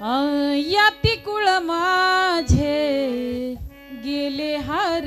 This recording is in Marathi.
या कुळ माझे गेले हार